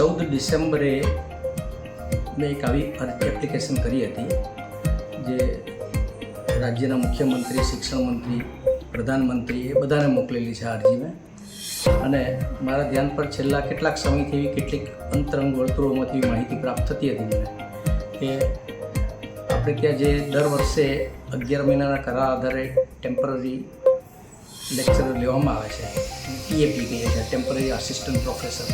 ચૌદ ડિસેમ્બરે મેં એક આવી એપ્લિકેશન કરી હતી, જે રાજ્યના મુખ્યમંત્રી શિક્ષણ મંત્રી પ્રધાનમંત્રી એ બધાને મોકલેલી છે અરજી મેં અને મારા ધ્યાન પર છેલ્લા કેટલાક સમયથી એવી કેટલીક અંતરંગ વર્તુળોમાંથી માહિતી પ્રાપ્ત થતી હતી મને કે આપણે ત્યાં જે દર વર્ષે અગિયાર મહિનાના કરાર આધારે ટેમ્પરરી લેક્ચર લેવામાં આવે છે ટીએપી કહીએ છીએ ટેમ્પરરી આસિસ્ટન્ટ પ્રોફેસર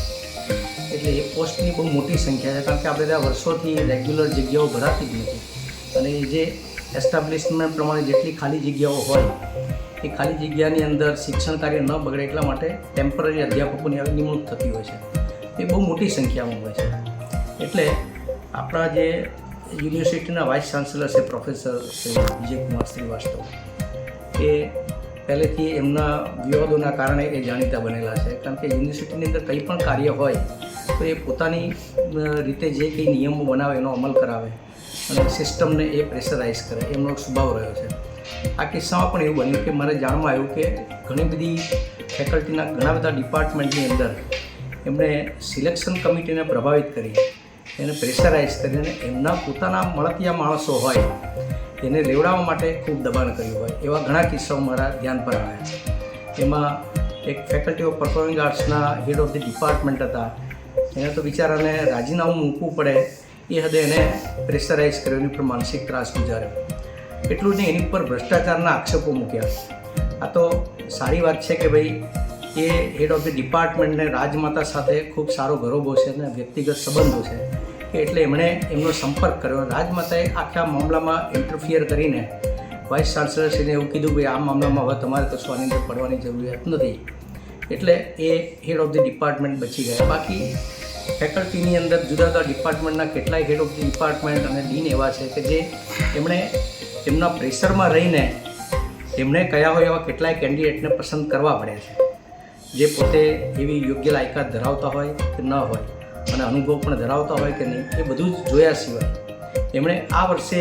એટલે એ પોસ્ટની બહુ મોટી સંખ્યા છે, કારણ કે આપણે ત્યાં વર્ષોથી રેગ્યુલર જગ્યાઓ ભરાતી જ નથી. અને જે એસ્ટાબ્લિશમેન્ટ પ્રમાણે જેટલી ખાલી જગ્યાઓ હોય, એ ખાલી જગ્યાની અંદર શિક્ષણ કાર્ય ન બગડે એટલા માટે ટેમ્પરરી અધ્યાપકોની આવી નિમણૂક થતી હોય છે. એ બહુ મોટી સંખ્યામાં હોય છે. એટલે આપણા જે યુનિવર્સિટીના વાઇસ ચાન્સેલર છે પ્રોફેસર શ્રી વિજયકુમાર શ્રીવાસ્તવ, એ પહેલેથી એમના વિવાદોના કારણે એ જાણીતા બનેલા છે. કારણ કે યુનિવર્સિટીની અંદર કંઈ પણ કાર્ય હોય તો એ પોતાની રીતે જે કંઈ નિયમો બનાવે એનો અમલ કરાવે અને સિસ્ટમને એ પ્રેશરાઇઝ કરે, એમનો સ્વભાવ રહ્યો છે. આ કિસ્સામાં પણ એવું બન્યું કે મારે જાણવા આવ્યું કે ઘણી બધી ફેકલ્ટીના ઘણા બધા ડિપાર્ટમેન્ટની અંદર એમણે સિલેક્શન કમિટીને પ્રભાવિત કરી, એને પ્રેશરાઇઝ કરીને એમના પોતાના મળતિયા માણસો હોય, એને લેવડાવવા માટે ખૂબ દબાણ કર્યું હોય, એવા ઘણા કિસ્સાઓ મારા ધ્યાન પર આવ્યા. એમાં એક ફેકલ્ટી ઓફ પરફોર્મિંગ આર્ટ્સના હેડ ઓફ ધી ડિપાર્ટમેન્ટ હતા એને તો બિચારાને રાજીનામું મૂકવું પડે. એ હદે એને પ્રેશરાઇઝ કર્યો, એની ઉપર માનસિક ત્રાસ ગુજાર્યો. એટલું નહીં, એની ઉપર ભ્રષ્ટાચારના આક્ષેપો મૂક્યા. આ તો સારી વાત છે કે ભાઈ, એ હેડ ઓફ ધ ડિપાર્ટમેન્ટને રાજમાતા સાથે ખૂબ સારો ગરોબો છે અને વ્યક્તિગત સંબંધો છે. એટલે એમણે એમનો સંપર્ક કર્યો. રાજમાતાએ આખા મામલામાં ઇન્ટરફિયર કરીને વાઇસ ચાન્સલરશ્રીને એવું કીધું કે આ મામલામાં હવે તમારે કશું આની અંદર પડવાની જરૂરિયાત નથી. એટલે એ હેડ ઓફ ધ ડિપાર્ટમેન્ટ બચી ગયા. બાકી ફેકલ્ટીની અંદર જુદા જુદા ડિપાર્ટમેન્ટના કેટલાય હેડ ઓફ ધી ડિપાર્ટમેન્ટ અને ડીન એવા છે કે જે એમણે એમના પ્રેશરમાં રહીને એમણે કયા હોય એવા કેટલાય કેન્ડિડેટને પસંદ કરવા પડે છે. જે પોતે એવી યોગ્ય લાયકાત ધરાવતા હોય કે ન હોય અને અનુભવ પણ ધરાવતા હોય કે નહીં, એ બધું જ જોયા સિવાય એમણે આ વર્ષે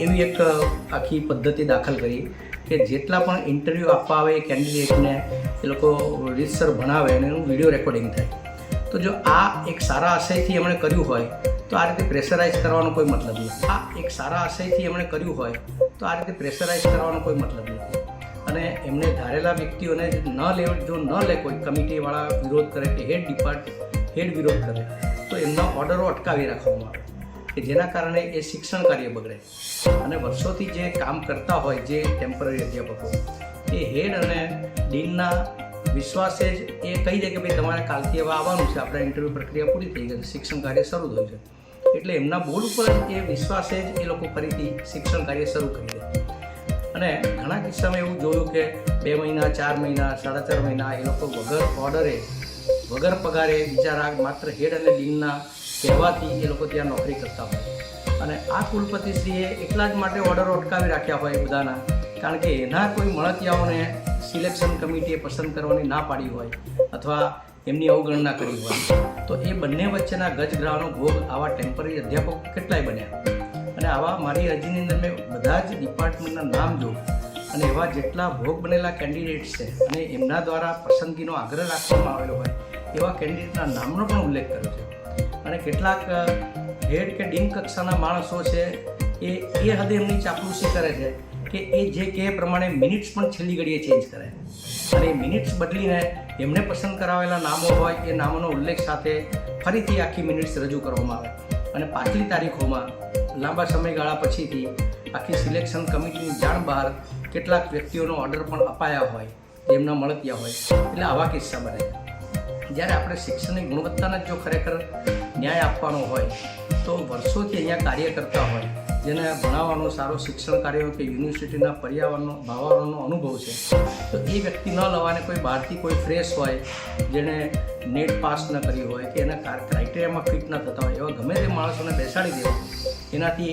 એવી એક આખી પદ્ધતિ દાખલ કરી કે જેટલા પણ ઇન્ટરવ્યૂ આપવા આવે એ કેન્ડિડેટને એ લોકો રીતસર ભણાવે અને એનું વીડિયો રેકોર્ડિંગ થાય. તો જો આ એક સારા આશયથી એમણે કર્યું હોય, તો આ રીતે પ્રેશરાઇઝ કરવાનો કોઈ મતલબ નથી. આ એક સારા આશયથી એમણે કર્યું હોય, તો આ રીતે પ્રેશરાઇઝ કરવાનો કોઈ મતલબ નથી. અને એમને ધારેલા વ્યક્તિઓને ન લે, જો ન લે કોઈ, કમિટીવાળા વિરોધ કરે કે હેડ ડિપાર્ટ, હેડ વિરોધ કરે, તો એમના ઓર્ડરો અટકાવી રાખવામાં આવે કે જેના કારણે એ શિક્ષણ કાર્ય બગડે. અને વર્ષોથી જે કામ કરતા હોય, જે ટેમ્પરરી અધ્યાપકો, એ હેડ અને ડીનના વિશ્વાસે જ એ કહી દે કે ભાઈ તમારે કાલથી હવે આવવાનું છે. આપણે ઇન્ટરવ્યૂ પ્રક્રિયા પૂરી થઈ ગઈ. શિક્ષણ કાર્ય શરૂ થયું છે. એટલે એમના બોર્ડ ઉપર એ વિશ્વાસે જ એ લોકો ફરીથી શિક્ષણ કાર્ય શરૂ કરી દે. અને ઘણા કિસ્સામાં એવું જોયું કે બે મહિના, ચાર મહિના, સાડા ચાર મહિના એ લોકો વગર ઓર્ડરે વગર પગારે બીજા રાગ માત્ર હેડ અને ડીનના કહેવાથી એ લોકો ત્યાં નોકરી કરતા હોય. અને આ કુલપતિશ્રીએ એટલા જ માટે ઓર્ડરો અટકાવી રાખ્યા હોય બધાના કારણ કે એના કોઈ મળતિયાઓને સિલેક્શન કમિટીએ પસંદ કરવાની ના પાડી હોય અથવા એમની અવગણના કરી હોય, તો એ બંને વચ્ચેના ગજગ્રાહનો ભોગ આવા ટેમ્પરરી અધ્યાપકો કેટલાય બન્યા. અને આવા મારી અરજીની અંદર મેં બધા જ ડિપાર્ટમેન્ટના નામ જોઉં અને એવા જેટલા ભોગ બનેલા કેન્ડિડેટ્સ છે અને એમના દ્વારા પસંદગીનો આગ્રહ રાખવામાં આવેલો હોય, એવા કેન્ડિડેટના નામનો પણ ઉલ્લેખ કર્યો છે. અને કેટલાક હેડ કે ડીન કક્ષાના માણસો છે, એ એ હદે એમની ચાપલુસી કરે છે. કે એ જે કે પ્રમાણે મિનિટ્સ પણ છેલ્લી ઘડીએ ચેન્જ કરે અને એ મિનિટ્સ બદલીને એમને પસંદ કરાવેલા નામો હોય, એ નામોનો ઉલ્લેખ સાથે ફરીથી આખી મિનિટ્સ રજૂ કરવામાં આવે. અને પાછલી તારીખોમાં, લાંબા સમયગાળા પછીથી આખી સિલેક્શન કમિટીની જાણ બહાર કેટલાક વ્યક્તિઓનો ઓર્ડર પણ અપાયા હોય એમના મળતિયા હોય, એટલે આવા કિસ્સા બને જ્યારે આપણે શિક્ષણની ગુણવત્તાને જો ખરેખર ન્યાય આપવાનો હોય, તો વર્ષોથી અહીંયા કાર્ય કરતા હોય જેને ભણાવવાનો સારો શિક્ષણ કાર્ય કે યુનિવર્સિટીના પર્યાવરણનો, ભાવાવરણનો અનુભવ છે. તો એ વ્યક્તિ ન લવાને કોઈ બહારથી કોઈ ફ્રેશ હોય, જેણે નેટ પાસ ન કરી હોય, કે એના ક્રાઇટેરિયામાં ફિટ ન થતા હોય, એવા ગમે તે માણસોને બેસાડી દેવા. એનાથી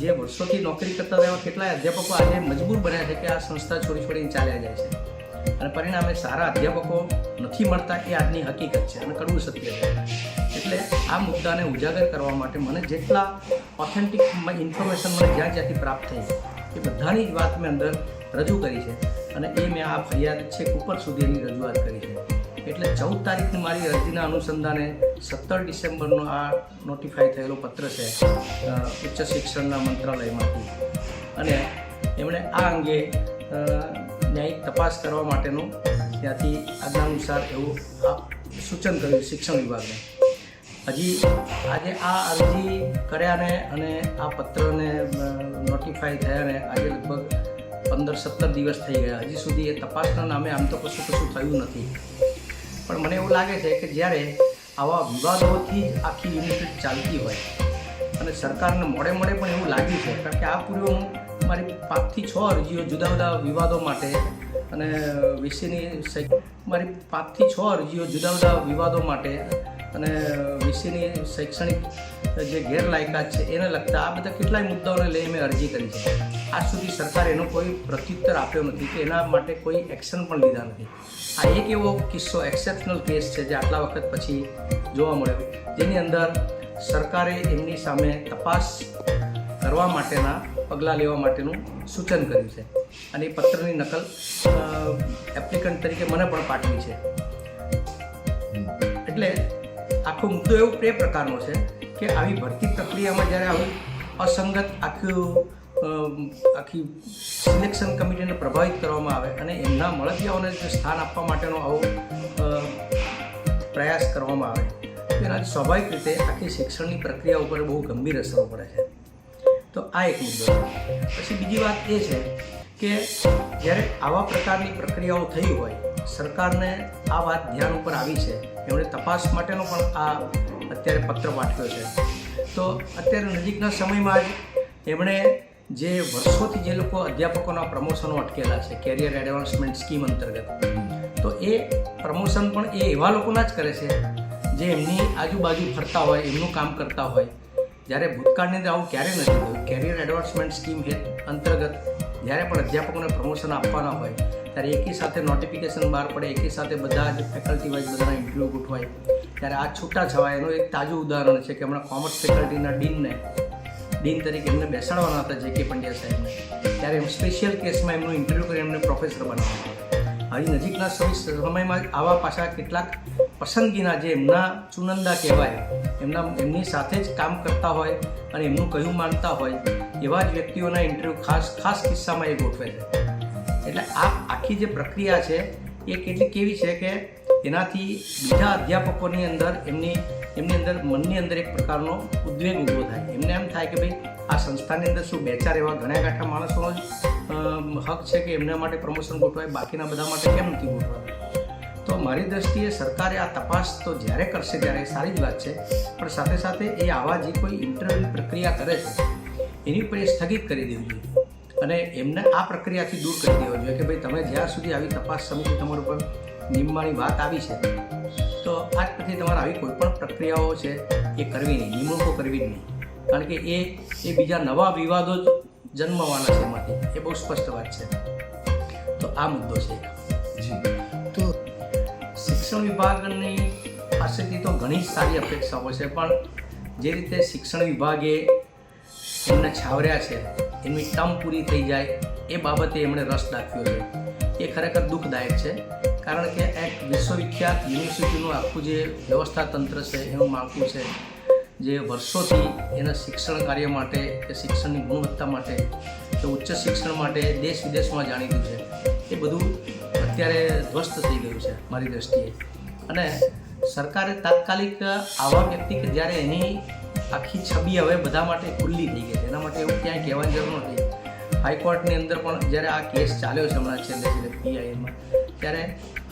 જે વર્ષોથી નોકરી કરતા હતા, એવા કેટલાય અધ્યાપકો આજે મજબૂર બન્યા છે કે આ સંસ્થા છોડી છોડીને ચાલ્યા જાય છે. અને પરિણામે સારા અધ્યાપકો નથી મળતા એ આજની હકીકત છે અને કડવું સત્ય છે. એટલે આ મુદ્દાને ઉજાગર કરવા માટે મને જેટલા ઓથેન્ટિક ઇન્ફોર્મેશન મને જ્યાં જ્યાંથી પ્રાપ્ત થઈ એ બધાની જ વાત મેં અંદર રજૂ કરી છે અને એ મેં આ ફરિયાદ છેક ઉપર સુધી એની રજૂઆત કરી છે. એટલે ચૌદ તારીખની મારી અરજીના અનુસંધાને સત્તર ડિસેમ્બરનો આ નોટિફાઈ થયેલો પત્ર છે ઉચ્ચ શિક્ષણના મંત્રાલયમાંથી. અને એમણે આ અંગે ન્યાયિક તપાસ કરવા માટેનું ત્યાંથી આજ્ઞાનુસાર એવું સૂચન કર્યું શિક્ષણ વિભાગને. હજી આજે આ અરજી કર્યાને અને આ પત્રને નોટિફાઈ થયાને આજે લગભગ પંદર સત્તર દિવસ થઈ ગયા. હજી સુધી એ તપાસના નામે આમ તો કશું કશું થયું નથી. પણ મને એવું લાગે છે કે જ્યારે આવા વિવાદોથી આખી યુનિવર્સિટી ચાલતી હોય અને સરકારને મોડે મોડે પણ એવું લાગ્યું છે, કારણ કે આ પૂર્વે હું મારી પાંચથી છ અરજીઓ જુદા જુદા વિવાદો માટે અને વિષયની મારી પાંચથી છ અરજીઓ જુદા જુદા વિવાદો માટે અને વિશેની શૈક્ષણિક જે ગેરલાયકાત છે એને લગતા આ બધા કેટલાય મુદ્દાઓને લઈ મેં અરજી કરી છે. આજ સુધી સરકારે એનો કોઈ પ્રત્યુત્તર આપ્યો નથી કે એના માટે કોઈ એક્શન પણ લીધા નથી. આ એક એવો કિસ્સો એક્સેપ્શનલ કેસ છે જે આટલા વખત પછી જોવા મળ્યો. જેની અંદર સરકારે એમની સામે તપાસ કરવા માટેના પગલાં લેવા માટેનું સૂચન કર્યું છે. અને એ પત્રની નકલ એપ્લિકન્ટ તરીકે મને પણ પાઠવી છે. એટલે આખો મુદ્દો એવો એ પ્રકારનો છે કે આવી ભરતી પ્રક્રિયામાં જ્યારે આવી અસંગત આખું આખી સિલેક્શન કમિટીને પ્રભાવિત કરવામાં આવે અને એમના મળતિયાઓને સ્થાન આપવા માટેનો આવો પ્રયાસ કરવામાં આવે તો સ્વાભાવિક રીતે આખી શિક્ષણની પ્રક્રિયા ઉપર બહુ ગંભીર અસરો પડે છે. તો આ એક મુદ્દો પછી બીજી વાત એ છે કે જ્યારે આવા પ્રકારની પ્રક્રિયાઓ થઈ હોય સરકારને આ વાત ધ્યાન ઉપર આવી છે. એમણે તપાસ માટેનો પણ આ અત્યારે પત્ર પાઠવ્યો છે. તો અત્યારે નજીકના સમયમાં જ એમણે જે વર્ષોથી જે લોકો અધ્યાપકોના પ્રમોશનો અટકેલા છે કેરિયર એડવાન્સમેન્ટ સ્કીમ અંતર્ગત. તો એ પ્રમોશન પણ એ એવા લોકોના જ કરે છે, જે એમની આજુબાજુ ફરતા હોય, એમનું કામ કરતા હોય. જ્યારે ભૂતકાળની અંદર આવું ક્યારે નથી થયું. કેરિયર એડવાન્સમેન્ટ સ્કીમ અંતર્ગત જ્યારે પણ અધ્યાપકોને પ્રમોશન આપવાના હોય, ત્યારે એકી સાથે નોટિફિકેશન બહાર પડે, એકી સાથે બધા જ ફેકલ્ટી વાઇઝ બધાના ઇન્ટરવ્યૂ ગોઠવાય ત્યારે આ છૂટા છવાય એનું એક તાજું ઉદાહરણ છે કે હમણાં કોમર્સ ફેકલ્ટીના ડીનને, ડીન તરીકે એમને બેસાડવાના હતા જે કે પંડ્યા સાહેબને. ત્યારે એમ સ્પેશિયલ કેસમાં એમનું ઇન્ટરવ્યૂ કરી એમને પ્રોફેસર બનાવવામાં હવે નજીકના સમય, સમયમાં આવા પાછા કેટલાક પસંદગીના જે એમના ચુનંદા કહેવાય, એમના, એમની સાથે જ કામ કરતા હોય અને એમનું કહ્યું માનતા હોય એવા જ વ્યક્તિઓના ઇન્ટરવ્યૂ ખાસ ખાસ કિસ્સામાં એ ગોઠવે છે. એટલે આ આખી જે પ્રક્રિયા છે, એ કેટલી કેવી છે કે એનાથી બીજા અધ્યાપકોની અંદર એમની એમની અંદર મનની અંદર એક પ્રકારનો ઉદ્વેગ ઊભો થાય. એમને એમ થાય કે ભાઈ આ સંસ્થાની અંદર શું બે ચાર એવા ઘણા ગાંઠા માણસોનો જ હક છે કે એમના માટે પ્રમોશન ગોઠવાય, બાકીના બધા માટે કેમ નથી ગોઠવાય તો મારી દ્રષ્ટિએ સરકારે આ તપાસ તો જ્યારે કરશે ત્યારે સારી જ વાત છે, પણ સાથે સાથે એ આવા જે કોઈ ઇન્ટરવ્યૂ પ્રક્રિયા કરે છે એની પણ એ સ્થગિત કરી દેવી જોઈએ. અને એમને આ પ્રક્રિયાથી દૂર કરી દેવો જોઈએ કે ભાઈ તમે જ્યાં સુધી આવી તપાસ સમિતિ તમારા ઉપર નિમવાની વાત આવી છે તો આજ પછી તમારે આવી કોઈ પણ પ્રક્રિયાઓ છે એ કરવી નહીં નિમણૂકો કરવી જ નહીં. કારણ કે એ એ બીજા નવા વિવાદો જ જન્મવાના છે એમાંથી. એ બહુ સ્પષ્ટ વાત છે. તો આ મુદ્દો છે. તો શિક્ષણ વિભાગની પાસેથી તો ઘણી જ સારી અપેક્ષાઓ છે પણ જે રીતે શિક્ષણ વિભાગે એમને છાવર્યા છે, એમની ટર્મ પૂરી થઈ જાય, એ બાબતે એમણે રસ દાખવ્યો છે. એ ખરેખર દુઃખદાયક છે, કારણ કે એક વિશ્વવિખ્યાત યુનિવર્સિટીનું આખું જે વ્યવસ્થા તંત્ર છે, એનું માળખું છે, જે વર્ષોથી એના શિક્ષણ કાર્ય માટે કે શિક્ષણની ગુણવત્તા માટે કે ઉચ્ચ શિક્ષણ માટે દેશ વિદેશમાં જાણીતું છે. એ બધું અત્યારે ધ્વસ્ત થઈ ગયું છે, મારી દ્રષ્ટિએ. અને સરકારે તાત્કાલિક આવા વ્યક્તિ કે જ્યારે એની આખી છબી હવે બધા માટે ખુલ્લી થઈ ગઈ છે. એના માટે એવું ક્યાંય કહેવાની જરૂર નથી. હાઈકોર્ટની અંદર પણ જ્યારે આ કેસ ચાલ્યો છે હમણાં છેલ્લે છેલ્લે પીઆઈએમાં ત્યારે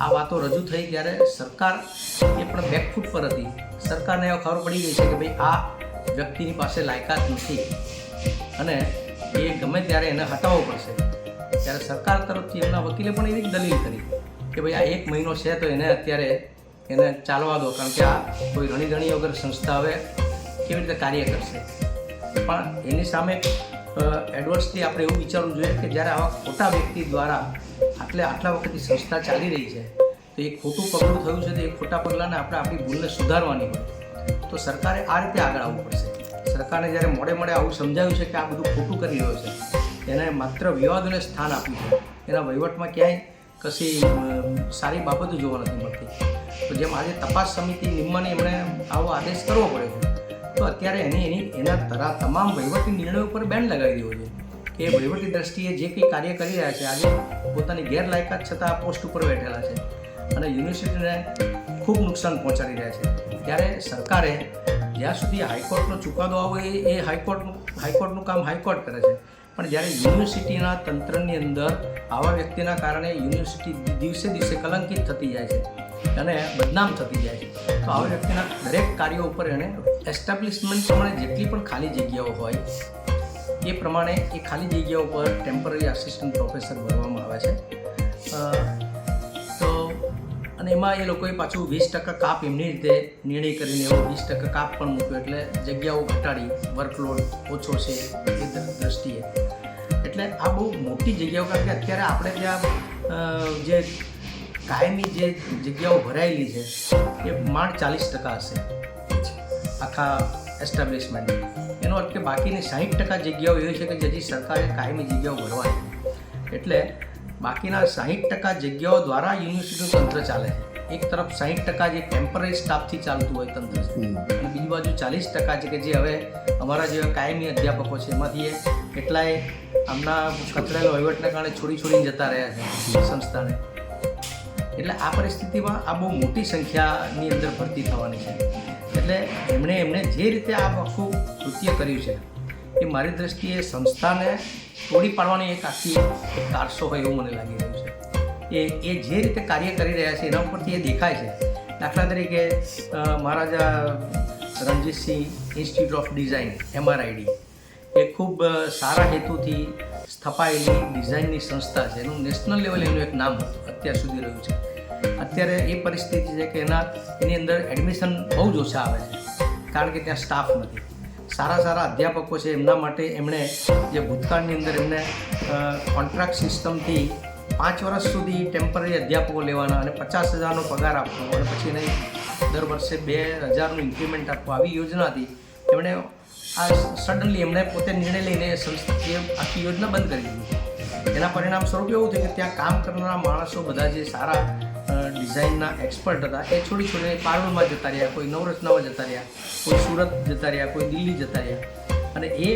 આ વાતો રજૂ થઈ ત્યારે સરકાર એ પણ બેકફૂટ પર હતી. સરકારને એવો ખબર પડી ગઈ છે કે ભાઈ આ વ્યક્તિની પાસે લાયકાત નથી. અને એ ગમે ત્યારે એને હટાવવો પડશે. ત્યારે સરકાર તરફથી એમના વકીલે પણ એવી દલીલ કરી કે ભાઈ આ એક મહિનો છે તો એને અત્યારે એને ચાલવા દો. કારણ કે આ કોઈ રણી રણી વગર સંસ્થા હવે કેવી રીતે કાર્ય કરશે? પણ એની સામે એડવર્સથી આપણે એવું વિચારવું જોઈએ કે જ્યારે આવા ખોટા વ્યક્તિ દ્વારા આટલે આટલા વખતથી સંસ્થા ચાલી રહી છે, તો એ ખોટું પગલું થયું છે તો એ ખોટા પગલાંને આપણે આપણી ભૂલને સુધારવાની હોય. તો સરકારે આ રીતે આગળ આવવું પડશે. સરકારને જ્યારે મોડે મોડે આવું સમજાયું છે કે આ બધું ખોટું કરી રહ્યો છે, એને માત્ર વિવાદોને સ્થાન આપ્યું છે. એના વહીવટમાં ક્યાંય કશી સારી બાબતો જોવા નથી મળતી. તો જેમ આજે તપાસ સમિતિ નિમવાની એમણે આવો આદેશ કરવો પડે છે તો અત્યારે એને એની એના તરા તમામ વહીવટી નિર્ણયો ઉપર બેન લગાવી દેવો છે કે વહીવટી દ્રષ્ટિએ જે કંઈ કાર્ય કરી રહ્યા છે, આજે પોતાની ગેરલાયકાત છતાં આ પોસ્ટ ઉપર બેઠેલા છે અને યુનિવર્સિટીને ખૂબ નુકસાન પહોંચાડી રહ્યા છે. ત્યારે સરકારે જ્યાં સુધી હાઈકોર્ટનો ચુકાદો આવે એ હાઈકોર્ટનું હાઈકોર્ટનું કામ હાઈકોર્ટ કરે છે. પણ જ્યારે યુનિવર્સિટીના તંત્રની અંદર આવા વ્યક્તિના કારણે યુનિવર્સિટી દિવસે દિવસે કલંકિત થતી જાય છે. અને બદનામ થતી જાય છે. તો આવા વ્યક્તિના દરેક કાર્યો ઉપર એણે એસ્ટાબ્લિશમેન્ટ પ્રમાણે જેટલી પણ ખાલી જગ્યાઓ હોય, એ પ્રમાણે એ ખાલી જગ્યાઓ ઉપર ટેમ્પરરી આસિસ્ટન્ટ પ્રોફેસર ભરવામાં આવે છે. તો અને એમાં એ લોકોએ પાછું વીસ ટકા કાપ એમની રીતે નિર્ણય કરીને એવો વીસ ટકા કાપ પણ મૂક્યો એટલે જગ્યાઓ ઘટાડી વર્કલોડ ઓછો છે એ દ્રષ્ટિએ. એટલે આ બહુ મોટી જગ્યાઓ, કારણ કે અત્યારે આપણે ત્યાં જે કાયમી જે જગ્યાઓ ભરાયેલી છે એ માંડ ચાલીસ ટકા હશે. આખા એસ્ટાબ્લિશમેન્ટ એનો અર્થ કે બાકીની સાહીઠ ટકા જગ્યાઓ એવી છે કે જેથી સરકારે કાયમી જગ્યાઓ ભરવાની એટલે બાકીના સાહીઠ ટકા જગ્યાઓ દ્વારા યુનિવર્સિટીનું તંત્ર ચાલે છે. એક તરફ સાહીઠ ટકા જે ટેમ્પરરી સ્ટાફથી ચાલતું હોય તંત્ર અને બીજી બાજુ ચાલીસ ટકા છે કે જે હવે અમારા જેવા કાયમી અધ્યાપકો છે એમાંથી એ કેટલાય આમના કચરેલા વહીવટના કારણે છોડી છોડીને જતા રહ્યા છે સંસ્થાને. એટલે આ પરિસ્થિતિમાં આ બહુ મોટી સંખ્યાની અંદર ભરતી થવાની છે. એટલે એમણે એમણે જે રીતે આ આખું કૃત્ય કર્યું છે, એ મારી દ્રષ્ટિએ સંસ્થાને તોડી પાડવાની એક આખી કારસો હોય એવું મને લાગી રહ્યું છે. એ એ જે રીતે કાર્ય કરી રહ્યા છે, એના ઉપરથી એ દેખાય છે. દાખલા તરીકે Maharaja Ranjitsinh institute of design MRID એ ખૂબ સારા હેતુથી સ્થપાયેલી ડિઝાઇનની સંસ્થા છે. એનું નેશનલ લેવલે એનું એક નામ અત્યાર સુધી રહ્યું છે. અત્યારે એ પરિસ્થિતિ છે કે એના એની અંદર એડમિશન બહુ જ ઓછા આવે છે. કારણ કે ત્યાં સ્ટાફ નથી. સારા સારા અધ્યાપકો છે, એમના માટે એમણે જે ભૂતકાળની અંદર એમને કોન્ટ્રાક્ટ સિસ્ટમથી પાંચ વર્ષ સુધી ટેમ્પરરી અધ્યાપકો લેવાના અને પચાસ હજારનો પગાર આપવો અને પછી એને દર વર્ષે બે હજારનું ઇન્ક્રીમેન્ટ આપવું આવી યોજના હતી. એમણે આ સડનલી એમણે પોતે નિર્ણય લઈને સંસ્થા આખી યોજના બંધ કરી દીધી. એના પરિણામ સ્વરૂપ એવું થયું કે ત્યાં કામ કરનારા માણસો બધા જે સારા ડિઝાઇનના એક્સપર્ટ હતા. એ છોડી છોડીને પારણમાં જતા રહ્યા, કોઈ નવરત્નામાં જતા રહ્યા, કોઈ સુરત જતા રહ્યા, કોઈ દિલ્હી જતા રહ્યા. અને એ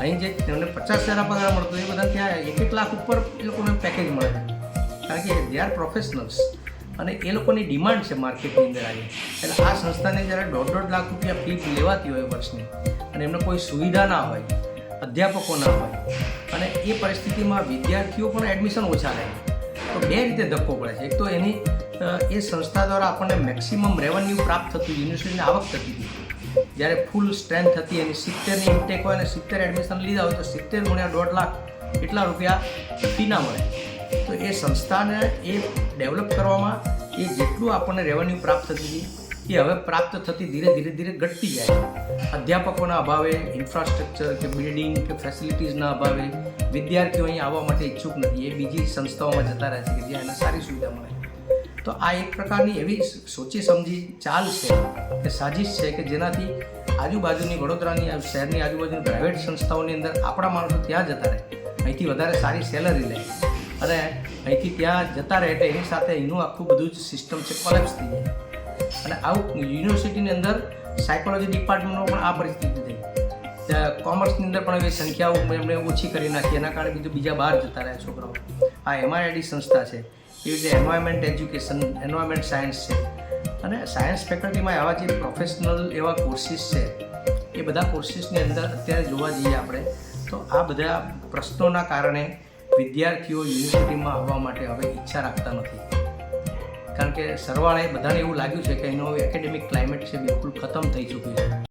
અહીં જે તેમને પચાસ હજાર પગાર મળતો એ બધા ત્યાં એક એક લાખ ઉપર એ લોકોને પેકેજ મળે કારણ કે દે આર પ્રોફેશનલ્સ અને એ લોકોની ડિમાન્ડ છે માર્કેટની અંદર આવી એટલે આ સંસ્થાને જ્યારે દોઢ દોઢ લાખ રૂપિયા ફી લેવાતી હોય વર્ષની, અને એમને કોઈ સુવિધા ના હોય, અધ્યાપકો ના હોય, અને એ પરિસ્થિતિમાં વિદ્યાર્થીઓ પણ એડમિશન ઓછા લે તો બે રીતે ધક્કો પડે છે. એક તો એની એ સંસ્થા દ્વારા આપણને મેક્સિમમ રેવન્યુ પ્રાપ્ત થતું યુનિવર્સિટીની આવક થતી હતી. જ્યારે ફૂલ સ્ટ્રેન્થ હતી, એની સિત્તેરની ઇન્ટેક હોય અને સિત્તેર એડમિશન લીધા હોય, તો સિત્તેર ગુણ્યા દોઢ લાખ એટલા રૂપિયા ફીના મળે. તો એ સંસ્થાને એ ડેવલપ કરવામાં એ જેટલું આપણને રેવન્યુ પ્રાપ્ત થતી હતી, એ હવે પ્રાપ્ત થતી ધીરે ધીરે ધીરે ઘટતી જાય અધ્યાપકોના અભાવે ઇન્ફ્રાસ્ટ્રક્ચર કે બિલ્ડિંગ કે ફેસિલિટીઝના અભાવે, વિદ્યાર્થીઓ અહીં આવવા માટે ઈચ્છુક નથી. એ બીજી સંસ્થાઓમાં જતા રહે છે કે જ્યાં એને સારી સુવિધા મળે. તો આ એક પ્રકારની એવી સોચી સમજી ચાલ છે કે સાજિશ છે કે જેનાથી આજુબાજુની વડોદરાની શહેરની આજુબાજુની પ્રાઇવેટ સંસ્થાઓની અંદર આપણા માણસો ત્યાં જતા રહે. અહીંથી વધારે સારી સેલરી લે. અને અહીંથી ત્યાં જતા રહે એટલે એની સાથે એનું આખું બધું જ સિસ્ટમ છે કોલેપ્સ થઈ જાય. અને આવું યુનિવર્સિટીની અંદર સાયકોલોજી ડિપાર્ટમેન્ટમાં પણ આ પરિસ્થિતિ થઈ. કોમર્સની અંદર પણ એવી સંખ્યાઓ એમણે ઓછી કરી નાખી. એના કારણે બીજું બીજા બહાર જતા રહ્યા છોકરાઓ. આ એમઆઈઆઈડી સંસ્થા છે. એવી રીતે એન્વાયરમેન્ટ એજ્યુકેશન એન્વાયરમેન્ટ સાયન્સ છે. અને સાયન્સ ફેકલ્ટીમાં આવા જે પ્રોફેશનલ એવા કોર્સિસ છે, એ બધા કોર્સિસની અંદર અત્યારે જોવા જઈએ આપણે, તો આ બધા પ્રશ્નોના કારણે વિદ્યાર્થીઓ યુનિવર્સિટીમાં આવવા માટે હવે ઈચ્છા રાખતા નથી. કારણ કે સરવાળે બધાને એવું લાગ્યું છે કે એનો એકેડેમિક ક્લાઇમેટ છે બિલકુલ ખતમ થઈ ચૂક્યું છે.